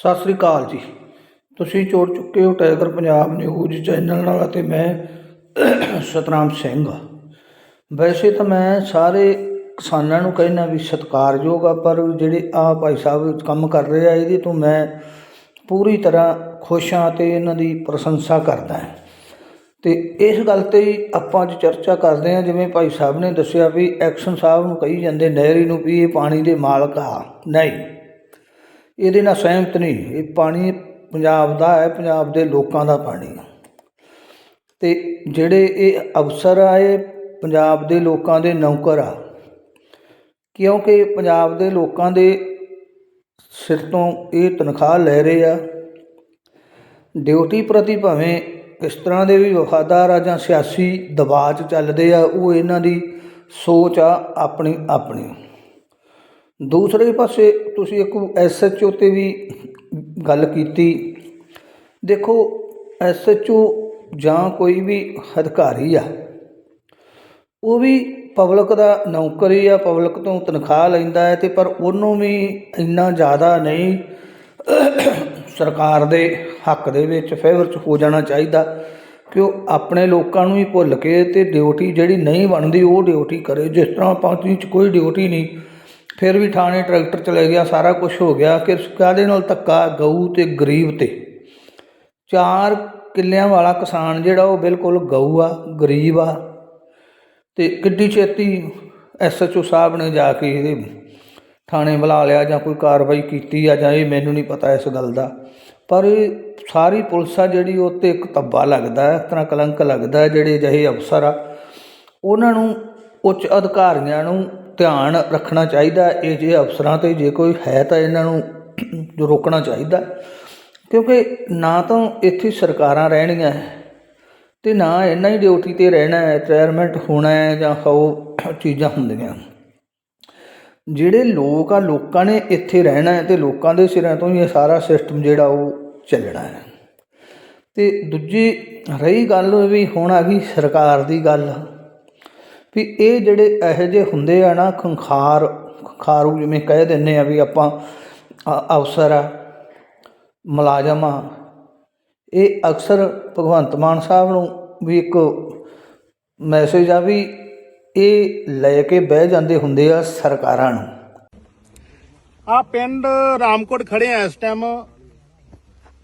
ਸਤਿ ਸ੍ਰੀ ਅਕਾਲ ਜੀ। ਤੁਸੀਂ ਜੁੜ ਚੁੱਕੇ ਹੋ ਟਾਈਗਰ ਪੰਜਾਬ ਨਿਊਜ਼ ਚੈਨਲ ਨਾਲ ਅਤੇ ਮੈਂ ਸਤਨਾਮ ਸਿੰਘ। ਵੈਸੇ ਤਾਂ ਮੈਂ ਸਾਰੇ ਕਿਸਾਨਾਂ ਨੂੰ ਕਹਿਣਾ ਵੀ ਸਤਿਕਾਰਯੋਗ ਆ, ਪਰ ਜਿਹੜੇ ਆ ਭਾਈ ਸਾਹਿਬ ਕੰਮ ਕਰ ਰਹੇ ਆ, ਇਹਦੇ ਤੋਂ ਮੈਂ ਪੂਰੀ ਤਰ੍ਹਾਂ ਖੁਸ਼ ਹਾਂ ਤੇ ਇਹਨਾਂ ਦੀ ਪ੍ਰਸ਼ੰਸਾ ਕਰਦਾ ਹਾਂ। ਤੇ ਇਸ ਗੱਲ ਤੇ ਆਪਾਂ ਅੱਜ ਚਰਚਾ ਕਰਦੇ ਹਾਂ, ਜਿਵੇਂ ਭਾਈ ਸਾਹਿਬ ਨੇ ਦੱਸਿਆ ਵੀ ਐਕਸ਼ਨ ਸਾਹਿਬ ਨੂੰ ਕਹੀ ਜਾਂਦੇ, ਨਹਿਰੀ ਨੂੰ ਵੀ ਇਹ ਪਾਣੀ ਦੇ ਮਾਲਕ ਆ। ਨਹੀਂ। ਇਹਦੇ ਨਾਲ ਸਹਿਮਤ ਨਹੀਂ। ਇਹ ਪਾਣੀ ਪੰਜਾਬ ਦਾ ਹੈ, ਪੰਜਾਬ ਦੇ ਲੋਕਾਂ ਦਾ ਪਾਣੀ। ਆ ਤੇ ਜਿਹੜੇ ਇਹ ਅਫਸਰ ਆ, ਇਹ ਪੰਜਾਬ ਦੇ ਲੋਕਾਂ ਦੇ ਨੌਕਰ ਆ। ਕਿਉਂਕਿ ਪੰਜਾਬ ਦੇ ਲੋਕਾਂ ਦੇ ਸਿਰ ਤੋਂ ਇਹ ਤਨਖਾਹ ਲੈ ਰਹੇ ਆ। ਡਿਊਟੀ ਪ੍ਰਤੀ ਭਾਵੇਂ ਇਸ ਤਰ੍ਹਾਂ ਦੇ ਵੀ ਵਫਾਦਾਰ ਆ ਜਾਂ ਸਿਆਸੀ ਦਬਾਅ 'ਚ ਚੱਲਦੇ ਆ, ਉਹ ਇਹਨਾਂ ਦੀ ਸੋਚ ਆ ਆਪਣੀ ਆਪਣੀ ਦੂਸਰੇ ਪਾਸੇ ਤੁਸੀਂ ਇੱਕ ਐਸਐਚਓ ਤੇ ਵੀ ਗੱਲ ਕੀਤੀ। ਦੇਖੋ ਐਸਐਚਓ ਜਾਂ ਕੋਈ ਵੀ ਅਧਿਕਾਰੀ ਆ, ਉਹ ਵੀ ਪਬਲਿਕ ਦਾ ਨੌਕਰੀ ਆ, ਪਬਲਿਕ ਤੋਂ ਤਨਖਾਹ ਲੈਂਦਾ ਹੈ ਤੇ ਪਰ ਉਹਨੂੰ ਵੀ ਇੰਨਾ ਜ਼ਿਆਦਾ ਨਹੀਂ ਸਰਕਾਰ ਦੇ ਹੱਕ ਦੇ ਵਿੱਚ ਫੇਵਰ ਚ ਹੋ ਜਾਣਾ ਚਾਹੀਦਾ ਕਿ ਉਹ ਆਪਣੇ ਲੋਕਾਂ ਨੂੰ ਹੀ ਭੁੱਲ ਕੇ ਤੇ ਡਿਊਟੀ ਜਿਹੜੀ ਨਹੀਂ ਬਣਦੀ ਉਹ ਡਿਊਟੀ ਕਰੇ। ਜਿਸ ਤਰ੍ਹਾਂ ਪੰਚੀ ਚ ਕੋਈ ਡਿਊਟੀ ਨਹੀਂ ਫਿਰ ਵੀ ਥਾਣੇ ਟਰੈਕਟਰ ਚਲੇ ਗਿਆ, ਸਾਰਾ ਕੁਝ ਹੋ ਗਿਆ, ਕਿ ਕਾਹਦੇ ਨਾਲ ਧੱਕਾ, ਗਊ ਤੇ ਗਰੀਬ ਤੇ? ਚਾਰ ਕਿੱਲਿਆਂ ਵਾਲਾ ਕਿਸਾਨ ਜਿਹੜਾ ਉਹ ਬਿਲਕੁਲ ਗਊ ਆ, ਗਰੀਬ ਆ। ਤੇ ਕਿੱਡੀ ਛੇਤੀ ਐਸਐਚਓ ਸਾਹਿਬ ਨੇ ਜਾ ਕੇ ਇਹਦੇ ਥਾਣੇ ਬੁਲਾ ਲਿਆ ਜਾਂ ਕੋਈ ਕਾਰਵਾਈ ਕੀਤੀ ਆ ਜਾਂ ਇਹ ਮੈਨੂੰ ਨਹੀਂ ਪਤਾ ਇਸ ਗੱਲ ਦਾ। ਪਰ ਇਹ ਸਾਰੀ ਪੁਲਿਸ ਆ ਜਿਹੜੀ ਉਹ 'ਤੇ ਇੱਕ ਧੱਬਾ ਲੱਗਦਾ ਹੈ ਤਰ੍ਹਾਂ ਕਲੰਕ ਲੱਗਦਾ, ਜਿਹੜੇ ਜਿਹੇ ਅਫਸਰ ਆ, ਉਹਨਾਂ ਨੂੰ ਉੱਚ ਅਧਿਕਾਰੀਆਂ ਨੂੰ ਧਿਆਨ ਰੱਖਣਾ ਚਾਹੀਦਾ ਇਹ ਜੇ ਅਫਸਰਾਂ ਤੇ ਜੇ ਕੋਈ ਹੈ ਤਾਂ ਇਹਨਾਂ ਨੂੰ ਜੋ ਰੋਕਣਾ ਚਾਹੀਦਾ ਕਿਉਂਕਿ ਨਾ ਤਾਂ ਇੱਥੇ ਸਰਕਾਰਾਂ ਰਹਿਣੀਆਂ ਤੇ ਨਾ ਇਹਨਾਂ ਹੀ ਡਿਊਟੀ ਤੇ ਰਹਿਣਾ ਹੈ ਰਿਟਾਇਰਮੈਂਟ ਹੋਣਾ ਹੈ ਜਾਂ ਹੋ ਚੀਜ਼ਾਂ ਹੁੰਦੀਆਂ। ਜਿਹੜੇ ਲੋਕ ਆ, ਲੋਕਾਂ ਨੇ ਇੱਥੇ ਰਹਿਣਾ ਹੈ ਤੇ ਲੋਕਾਂ ਦੇ ਸਿਰਾਂ ਤੋਂ ਹੀ ਇਹ ਸਾਰਾ ਸਿਸਟਮ ਜਿਹੜਾ ਉਹ ਚੱਲਣਾ ਹੈ। ਤੇ ਦੂਜੀ ਰਹੀ ਗੱਲ ਵੀ ਹੁਣ ਆ ਗਈ ਸਰਕਾਰ ਦੀ ਗੱਲ। ਵੀ ਇਹ ਜਿਹੜੇ ਇਹੋ ਜਿਹੇ ਹੁੰਦੇ ਆ ਨਾ ਖੰਖਾਰ ਖਾਰੂ ਜਿਵੇਂ ਕਹਿ ਦਿੰਨੇ ਆ ਵੀ ਆਪਾਂ ਅਫਸਰ ਆ ਮੁਲਾਜ਼ਮ ਆ। ਇਹ ਅਕਸਰ ਭਗਵੰਤ ਮਾਨ ਸਾਹਿਬ ਨੂੰ ਵੀ ਇੱਕ ਮੈਸੇਜ ਆ ਵੀ ਇਹ ਲੈ ਕੇ ਬਹਿ ਜਾਂਦੇ ਹੁੰਦੇ ਆ ਸਰਕਾਰਾਂ ਨੂੰ। ਆ ਪਿੰਡ ਰਾਮਕੋਟ ਖੜੇ ਆ ਇਸ ਟਾਈਮ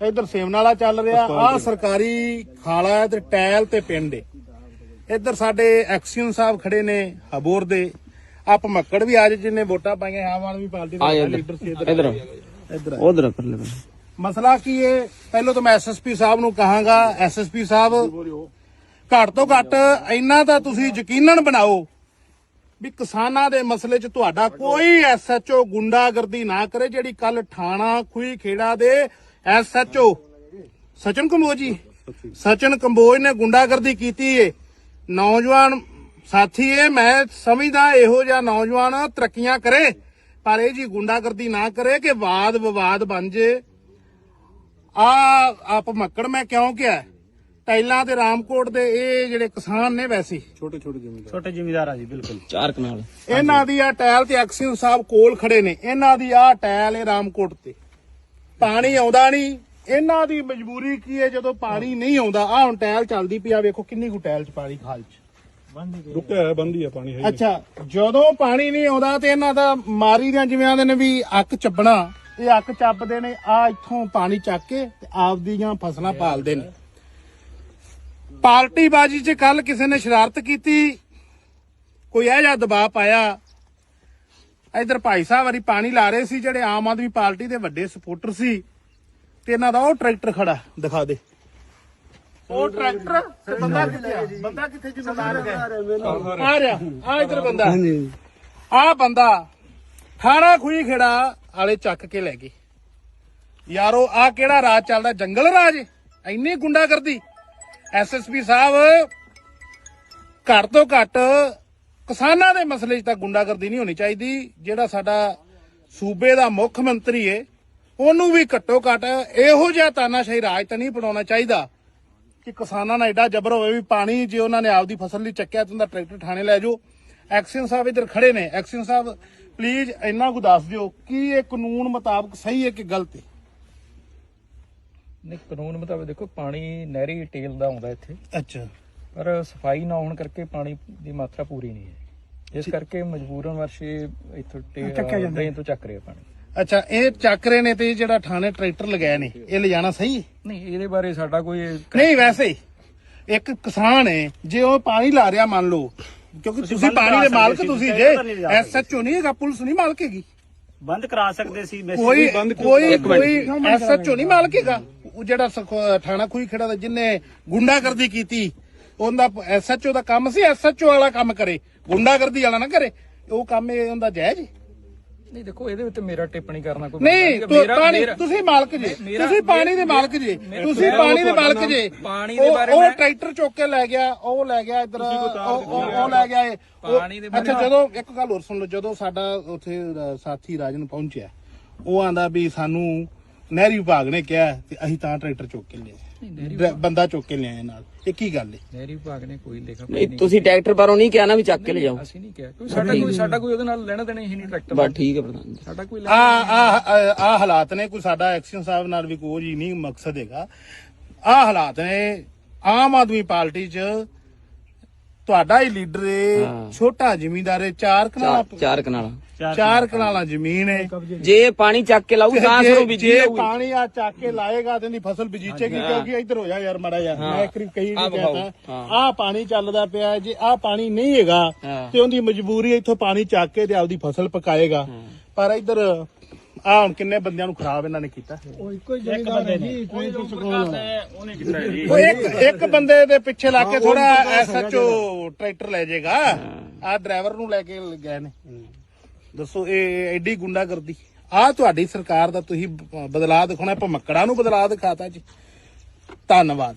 ਇਧਰ ਸੇਵਨਾਲਾ ਚੱਲ ਰਿਹਾ। ਆ ਸਰਕਾਰੀ ਖਾਲਾ ਹੈ ਤੇ ਟੈਲ ਤੇ ਪਿੰਡ ਏ। ਇੱਧਰ ਸਾਡੇ ਐਕਸੀਅਨ ਸਾਹਿਬ ਖੜੇ ਨੇ ਹਬੋਰ ਦੇ। ਆ ਭਮੱਕੜ ਵੀ ਅੱਜ ਜਿਹਨੇ ਵੋਟਾਂ ਪਾਈਆਂ ਆਮ ਆਦਮੀ ਪਾਰਟੀ ਦੇ ਲੀਡਰ ਸੀ ਇੱਧਰ। ਇਧਰ। ਇੱਧਰ ਉਧਰ ਕਰ ਲੈ ਮਸਲਾ ਕੀ ਹੈ ਪਹਿਲਾਂ ਤਾਂ ਮੈਂ ਐਸਐਸਪੀ ਸਾਹਿਬ ਨੂੰ ਕਹਾਂਗਾ ਐਸਐਸਪੀ ਸਾਹਿਬ ਘੱਟ ਤੋਂ ਘੱਟ ਇੰਨਾ ਤਾਂ ਤੁਸੀਂ ਯਕੀਨਨ ਬਣਾਓ ਵੀ ਕਿਸਾਨਾਂ ਦੇ ਮਸਲੇ 'ਚ ਤੁਹਾਡਾ ਕੋਈ ਐਸਐਚਓ ਗੁੰਡਾਗਰਦੀ ਨਾ ਕਰੇ ਜਿਹੜੀ ਕੱਲ ਠਾਣਾ ਖੂਈ ਖੇੜਾ ਦੇ ਐਸਐਚਓ ਸਚਨ ਕੰਬੋਜ ਜੀ ਸਚਨ ਕੰਬੋਜ ਨੇ ਗੁੰਡਾਗਰਦੀ ਕੀਤੀ ਏ। ਨੌਜਵਾਨ ਸਾਥੀ ਏ ਮੈਂ ਸਮਝਦਾ ਇਹੋ ਜਿਹਾ ਨੌਜਵਾਨ ਤਰੱਕੀਆਂ ਕਰੇ ਪਰ ਇਹ ਜੀ ਗੁੰਡਾਗਰਦੀ ਨਾ ਕਰੇ ਕਿ ਵਾਦ ਵਿਵਾਦ ਬਣ ਜੇ। ਆ ਆਪ ਮੱਕੜ ਮੈਂ ਕਿਉਂ ਕਿਹਾ? ਟੈਲਾਂ ਤੇ ਰਾਮਕੋਟ ਦੇ ਇਹ ਜਿਹੜੇ ਕਿਸਾਨ ਨੇ ਵੈਸੇ। ਛੋਟੇ ਛੋਟੇ ਜ਼ਮੀਨਦਾਰ ਛੋਟੇ ਜ਼ਿਮੀਦਾਰ ਆ ਜੀ ਬਿਲਕੁਲ। ਚਾਰ ਕਨਾਲ। ਇਹਨਾਂ ਦੀ ਆ ਟੈਲ ਤੇ ਐਕਸੀਅਨ ਸਾਹਿਬ ਕੋਲ ਖੜੇ ਨੇ। ਇਹਨਾਂ ਦੀ ਆ ਟੈਲ ਹੈ ਰਾਮਕੋਟ ਤੇ। ਪਾਣੀ ਆਉਂਦਾ ਨਹੀਂ। ਇਹਨਾਂ ਦੀ ਮਜਬੂਰੀ ਕੀ ਹੈ? ਜਦੋਂ ਪਾਣੀ ਨਹੀਂ ਆਉਂਦਾ ਆ ਹੁਣ ਟੈਲ ਚੱਲਦੀ ਪਈ ਆ ਵੇਖੋ ਕਿੰਨੀ ਕੁ ਟੈਲ ਚ ਪਾਣੀ ਖਾਲ ਚ। ਰੁਕਿਆ ਹੈ ਬੰਦੀ ਹੈ ਪਾਣੀ ਹੈ ਅੱਛਾ ਜਦੋਂ ਪਾਣੀ ਨਹੀਂ ਆਉਂਦਾ ਤੇ ਇਹਨਾਂ ਦਾ ਮਾਰੀ ਦੀਆਂ ਜਿਵੇਂ ਆਂਦੇ ਨੇ ਵੀ ਅੱਕ ਚੱਬਣਾ ਇਹ ਅੱਕ ਚੱਬਦੇ ਨੇ ਆ ਇੱਥੋਂ ਪਾਣੀ ਚੱਕ ਕੇ ਤੇ ਆਪਦੀਆਂ ਫਸਲਾਂ ਪਾਲਦੇ ਨੇ। ਪਾਰਟੀ ਬਾਜੀ 'ਚ ਕੱਲ ਕਿਸੇ ਨੇ ਸ਼ਰਾਰਤ ਕੀਤੀ ਕੋਈ ਇਹ ਜਿਹਾ ਦਬਾਅ ਪਾਇਆ। ਇਧਰ ਭਾਈ ਸਾਹਿਬ ਵਾਰੀ ਪਾਣੀ ਲਾ ਰਹੇ ਸੀ ਜਿਹੜੇ ਆਮ ਆਦਮੀ ਪਾਰਟੀ ਦੇ ਵੱਡੇ ਸਪੋਰਟਰ ਸੀ। ਤੇ ਇਹਨਾਂ ਦਾ ਉਹ ਟਰੈਕਟਰ ਖੜਾ ਦਿਖਾ ਦੇ। ਉਹ ਟਰੈਕਟਰ ਤੇ ਬੰਦਾ ਕਿੱਥੇ ਆ? ਬੰਦਾ ਕਿੱਥੇ ਜ਼ਿੰਮੇਦਾਰ ਹੈ ਆ ਰਿਹਾ ਆ ਇਧਰ ਬੰਦਾ। ਆ ਬੰਦਾ ਠਾਣਾ ਖੂਈ ਖੇੜਾ ਵਾਲੇ ਚੱਕ ਕੇ ਲੈ ਗਏ। ਯਾਰੋ ਆ ਕਿਹੜਾ ਰਾਜ ਚੱਲਦਾ? ਜੰਗਲ ਰਾਜ ਇੰਨੀ ਗੁੰਡਾ ਕਰਦੀ ਐਸਐਸਪੀ ਸਾਹਿਬ ਘੱਟ ਤੋਂ ਘੱਟ ਕਿਸਾਨਾਂ ਦੇ ਮਸਲੇ 'ਚ ਤਾਂ ਗੁੰਡਾਗਰਦੀ ਨਹੀਂ ਹੋਣੀ ਚਾਹੀਦੀ ਜਿਹੜਾ ਸਾਡਾ ਸੂਬੇ ਦਾ ਮੁੱਖ ਮੰਤਰੀ ਏ। ਉਹਨੂੰ ਵੀ ਘੱਟੋ ਘੱਟ ਇਹੋ ਜਿਹਾ ਤਾਨਾਸ਼ਾਹੀ ਰਾਜ ਤਾਂ ਨਹੀਂ ਬਣਾਉਣਾ ਚਾਹੀਦਾ ਕਿ ਕਿਸਾਨਾਂ ਨਾਲ ਐਡਾ ਜ਼ਬਰ ਹੋਵੇ ਵੀ ਪਾਣੀ ਜੇ ਉਹਨਾਂ ਨੇ ਆਪਦੀ ਫਸਲ ਲਈ ਚੱਕਿਆ ਤਾਂ ਉਹਦਾ ਟਰੈਕਟਰ ਥਾਣੇ ਲੈ ਜਾਓ। ਐਕਸ਼ਨ ਸਾਹਿਬ ਇੱਧਰ ਖੜੇ ਨੇ। ਐਕਸ਼ਨ ਸਾਹਿਬ ਪਲੀਜ਼ ਇੰਨਾ ਕੁ ਦੱਸ ਦਿਓ ਕਿ ਇਹ ਕਾਨੂੰਨ ਮੁਤਾਬਕ ਸਹੀ ਹੈ ਕਿ ਗਲਤ ਹੈ? ਨਹੀਂ ਕਾਨੂੰਨ ਮੁਤਾਬਕ ਦੇਖੋ ਪਾਣੀ ਨਹਿਰੀ ਟੇਲ ਦਾ ਆਉਂਦਾ ਇੱਥੇ। ਅੱਛਾ। ਪਰ ਸਫ਼ਾਈ ਨਾ ਹੋਣ ਕਰਕੇ ਪਾਣੀ ਦੀ ਮਾਤਰਾ ਪੂਰੀ ਨਹੀਂ ਹੈ। ਇਸ ਕਰਕੇ ਮਜਬੂਰਨ ਵਰਸ਼ੇ ਇੱਥੋਂ ਡਰੇਨ ਤੋਂ ਚੱਕ ਰਿਹਾ ਪਾਣੀ। ਅੱਛਾ ਇਹ ਚੱਕਰੇ ਨੇ ਤੇ ਜਿਹੜਾ ਥਾਣੇ ਟਰੈਕਟਰ ਲਗਾਏ ਨੇ ਇਹ ਲਿਜਾਣਾ ਸਹੀ? ਹੈ ਨਹੀਂ ਇਹਦੇ ਬਾਰੇ ਸਾਡਾ ਕੋਈ ਨਹੀਂ ਵੈਸੇ ਇੱਕ ਕਿਸਾਨ ਹੈ ਜੇ ਉਹ ਪਾਣੀ ਲਾ ਰਿਹਾ ਮੰਨ ਲਓ ਕਿਉਂਕਿ ਤੁਸੀਂ ਪਾਣੀ ਦੇ ਮਾਲਕ ਤੁਸੀਂ ਜੇ ਐਸਐਚਓ ਨਹੀਂ ਹੈਗਾ ਪੁਲਿਸ ਨਹੀਂ ਮਾਲਕ ਹੈਗੀ। ਬੰਦ ਕਰਾ ਸਕਦੇ ਸੀ ਮੈਂ ਕੋਈ ਕੋਈ ਕੋਈ ਐਸਐਚਓ ਨਹੀਂ ਮਾਲਕ ਹੈਗਾ। ਉਹ ਜਿਹੜਾ ਸਖੋ- ਥਾਣਾ ਖੂਈ ਖੜਾ ਦਾ ਜਿੰਨੇ ਗੁੰਡਾਗਰਦੀ ਕੀਤੀ ਉਹਦਾ ਐਸਐਚਓ ਦਾ ਕੰਮ ਸੀ ਐਸਐਚਓ ਵਾਲਾ ਕੰਮ ਕਰੇ। ਗੁੰਡਾਗਰਦੀ ਵਾਲਾ ਨਾ ਕਰੇ ਉਹ ਕੰਮ ਇਹ ਉਹਦਾ ਜਾਇਜ਼ ਹੈ? ਨਹੀਂ ਦੇਖੋ ਇਹਦੇ ਉੱਤੇ ਮੇਰਾ ਟਿੱਪਣੀ ਕਰਨਾ ਕੋਈ ਨਹੀਂ ਮੇਰਾ- ਤੂੰ ਪਾਣੀ ਮੇਰਾ- ਤੁਸੀਂ ਮਾਲਕ ਜੇ। ਮੇਰਾ- ਤੁਸੀਂ ਪਾਣੀ ਦੇ ਮਾਲਕ ਜੇ। ਤੁਸੀਂ ਪਾਣੀ ਦੇ ਮਾਲਕ ਜੇ। ਪਾਣੀ ਦੇ ਉਹ- ਬਾਰੇ ਉਹ ਮੈਂ- ਟਰੈਕਟਰ ਚੁੱਕ ਕੇ ਲੈ ਗਿਆ ਉਹ ਲੈ ਗਿਆ ਇਧਰ ਉਹ ਲੈ ਗਿਆ ਇਹ। ਉਹ- ਪਾਣੀ ਦੇ ਬਾਰੇ ਅੱਛਾ ਜਦੋਂ ਇੱਕ ਗੱਲ ਹੋਰ ਸੁਣ ਲਓ ਜਦੋਂ ਸਾਡਾ ਉੱਥੇ ਅ, ਸਾਥੀ ਰਾਜਨ ਪਹੁੰਚਿਆ ਉਹ ਆਂਦਾ ਵੀ ਸਾਨੂੰ ਨਹਿਰੀ ਵਿਭਾਗ ਨੇ ਕਿਹਾ ਤੇ ਅਸੀਂ ਤਾਂ ਟਰੈਕਟਰ ਚੁੱਕ ਕੇ ਲਿਆਏ। ਬੰਦਾ ਚੁੱਕ ਕੇ ਲਿਆਏ ਨਾਲ। ਇਹ ਕੀ ਗੱਲ ਹੈ ਨਹਿਰੀ ਵਿਭਾਗ ਨੇ ਕੋਈ ਲਿਖਾ ਨਹੀਂ ਤੁਸੀਂ ਟਰੈਕਟਰ ਪਰੋਂ ਨਹੀਂ ਕਿਹਾ ਨਾ ਵੀ ਚੱਕ ਕੇ ਲਿਜਾਓ। ਅਸੀਂ ਨਹੀਂ ਕਿਹਾ। ਕੋਈ ਸਾਡਾ ਕੋਈ ਸਾਡਾ ਕੋਈ ਉਹਦੇ ਨਾਲ ਲੈਣਾ ਦੇਣਾ ਹੀ ਨਹੀਂ ਟਰੈਕਟਰ ਬਸ ਠੀਕ ਹੈ ਪ੍ਰਧਾਨ ਜੀ। ਸਾਡਾ ਕੋਈ ਆ ਆ ਆ ਹਾਲਾਤ ਨੇ ਕੋਈ ਸਾਡਾ ਐਕਸ਼ਨ ਸਾਹਿਬ ਨਾਲ ਵੀ ਕੋਈ ਨਹੀਂ ਮਕਸਦ ਹੈਗਾ। ਆ ਹਾਲਾਤ ਨੇ ਆਮ ਆਦਮੀ ਪਾਰਟੀ 'ਚ ਤੁਹਾਡਾ ਹੀ ਲੀਡਰ ਏ ਹਾਂ। ਛੋਟਾ ਜ਼ਿਮੀਂਦਾਰ ਏ ਚਾਰ ਕਨਾਲਾਂ ਚਾਰ ਚਾਰ ਕਨਾਲਾਂ। ਚਾਰ ਕਨਾਲਾਂ। ਜ਼ਮੀਨ ਏ ਜੇ ਇਹ ਪਾਣੀ ਚੱਕ ਕੇ ਲਾਊ ਤਾਂ ਜੇ- ਸਰੋਂ ਬੀਜੀ ਜੇ ਪਾਣੀ ਆ ਚੱਕ ਕੇ ਲਾਏਗਾ ਤੇ ਦੀ ਫਸਲ ਬੀਜੇਗੀ ਕਿਉਂਕਿ ਇੱਧਰ ਹੋ ਜਾ ਯਾਰ ਮੜਾ ਯਾਰ ਮੈਂ ਇੱਕ ਵਾਰੀ ਕਹੀ ਨਹੀਂ ਕਹਤਾ ਆ ਪਾਣੀ ਚੱਲਦਾ ਪਿਆ ਜੇ ਆ ਪਾਣੀ ਨਹੀਂ ਹੈਗਾ ਹਾਂ। ਤੇ ਉਹਦੀ ਮਜਬੂਰੀ ਹੈ ਇੱਥੋਂ ਪਾਣੀ ਚੱਕ ਕੇ ਤੇ ਆਪਦੀ ਫਸਲ ਪਕਾਏਗਾ। ਪਰ ਇੱਧਰ ਆ ਹੁਣ ਕਿੰਨੇ ਬੰਦਿਆਂ ਨੂੰ ਖਰਾਬ ਇਹਨਾਂ ਨੇ ਕੀਤਾ। ਇੱਕ ਬੰਦੇ ਨੇ। ਉਹਨੇ ਕੀਤਾ ਜੀ। ਉਹ ਇੱਕ ਇੱਕ ਬੰਦੇ ਦੇ ਪਿੱਛੇ ਲਾ ਕੇ ਥੋੜਾ ਐਸਐਚਓ ਟਰੈਕਟਰ ਲੈ ਜਾਏਗਾ। ਆ ਡਰਾਈਵਰ ਨੂੰ ਲੈ ਕੇ ਗਏ ਨੇ। ਦੱਸੋ, ਇਹ ਐਡੀ ਗੁੰਡਾਗਰਦੀ। ਆ ਤੁਹਾਡੀ ਸਰਕਾਰ ਦਾ ਤੁਸੀਂ ਬਦਲਾਅ ਦਿਖਾਉਣਾ ਭਮੱਕੜਾਂ ਨੂੰ ਬਦਲਾਅ ਦਿਖਾਤਾ ਜੀ। ਧੰਨਵਾਦ।